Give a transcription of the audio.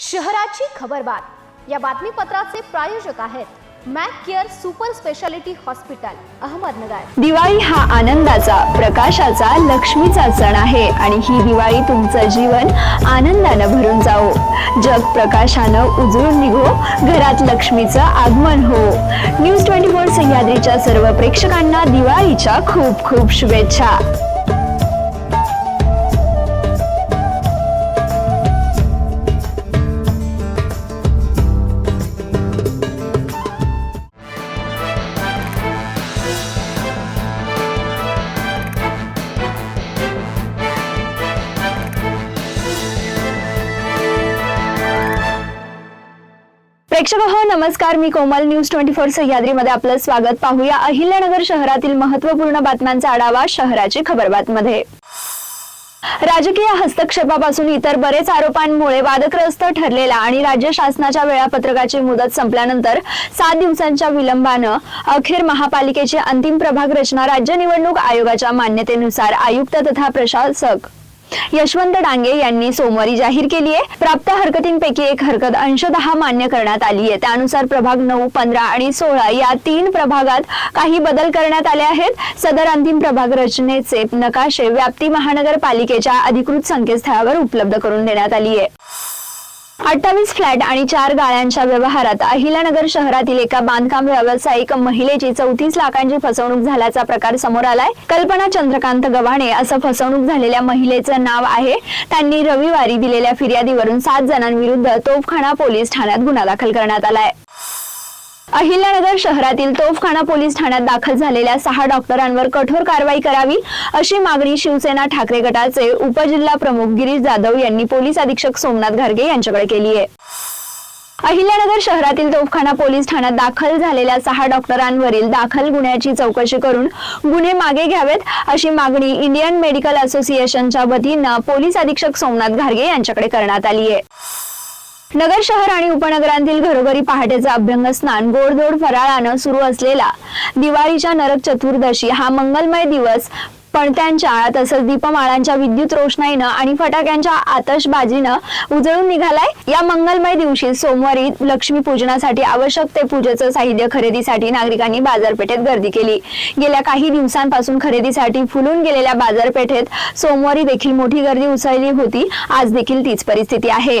शहराची खबरबात या बातमीपत्राचे प्रायोजक आहेत Mac care super speciality hospital Ahmednagar. Diwali हा आनंदाचा प्रकाशाचा लक्ष्मीचा सण आहे आणि ही दिवाळी तुमचं जीवन आनंदानं भरून जाओ जग प्रकाशानं उजळून निघो घरात लक्ष्मीचं आगमन हो. न्यूज ट्वेंटी फोर सह्याद्रीच्या सर्व प्रेक्षकांना दिवाळीच्या खूप खूप शुभेच्छा. प्रेक्षक हो नमस्कार. मी कोमल न्यूज ट्वेंटी फोर सह्याद्रीमध्ये आपलं स्वागत. पाहूया अहिल्यानगर शहरातील महत्त्वपूर्ण बातम्यांचा आढावा शहराची खबरबातमध्ये. राजकीय हस्तक्षेपापासून इतर बरेच आरोपांमुळे वादग्रस्त ठरलेला आणि राज्य शासनाच्या वेळापत्रकाची मुदत संपल्यानंतर सात दिवसांच्या विलंबानं अखेर महापालिकेची अंतिम प्रभाग रचना राज्य निवडणूक आयोगाच्या मान्यतेनुसार आयुक्त तथा प्रशासक. यशवंत डांगे यांनी सोमवारी जाहीर केली आहे. प्राप्त हरकतींपैकी एक हरकत अंशतः मान्य करण्यात आली आहे. त्यानुसार प्रभाग नऊ पंधरा आणि सोळा या तीन प्रभागात काही बदल करण्यात आले आहेत. सदर अंतिम प्रभाग रचनेचे नकाशे व्याप्ती महानगरपालिकेच्या अधिकृत संकेतस्थळावर उपलब्ध करून देण्यात आली आहे. अठ्ठावीस फ्लॅट आणि चार गाळ्यांच्या व्यवहारात अहिलानगर शहरातील एका बांधकाम व्यावसायिक महिलेची चौतीस लाखांची फसवणूक झाल्याचा प्रकार समोर आलाय. कल्पना चंद्रकांत गव्हाणे असं फसवणूक झालेल्या महिलेचं नाव आहे. त्यांनी रविवारी दिलेल्या फिर्यादीवरून सात जणांविरुद्ध तोफखाना पोलीस ठाण्यात गुन्हा दाखल करण्यात आलाय. अहिल्यानगर शहरातील तोफखाना पोलीस ठाण्यात दाखल झालेल्या सहा डॉक्टरांवर कठोर कारवाई करावी अशी मागणी शिवसेना ठाकरे गटाचे उपजिल्हा प्रमुख गिरीश जाधव यांनी पोलीस अधीक्षक सोमनाथ घारगे यांच्याकडे केली आहे. अहिल्यानगर शहरातील तोफखाना पोलीस ठाण्यात दाखल झालेल्या सहा डॉक्टरांवरील दाखल गुन्ह्याची चौकशी करून गुन्हे मागे घ्यावेत अशी मागणी इंडियन मेडिकल असोसिएशनच्या वतीनं पोलीस अधीक्षक सोमनाथ घारगे यांच्याकडे करण्यात आली आहे. नगर शहर आणि उपनगरांतील घरोघरी पहाटेचं अभ्यंग स्नान गोडधोड फराळानं सुरू असलेला दिवाळीच्या नरक चतुर्दशी हा मंगलमय दिवस. पणत्यांच्या तसंच दीपमाळांच्या विद्युत रोषणाईनं आणि फटाक्यांच्या आतषबाजीनं उजळून निघालाय या मंगलमय दिवशी सोमवारी लक्ष्मी पूजनासाठी आवश्यक ते पूजेचं साहित्य खरेदीसाठी नागरिकांनी बाजारपेठेत गर्दी केली. गेल्या काही दिवसांपासून खरेदीसाठी फुलून गेलेल्या बाजारपेठेत सोमवारी देखील मोठी गर्दी उसळली होती. आज देखील तीच परिस्थिती आहे.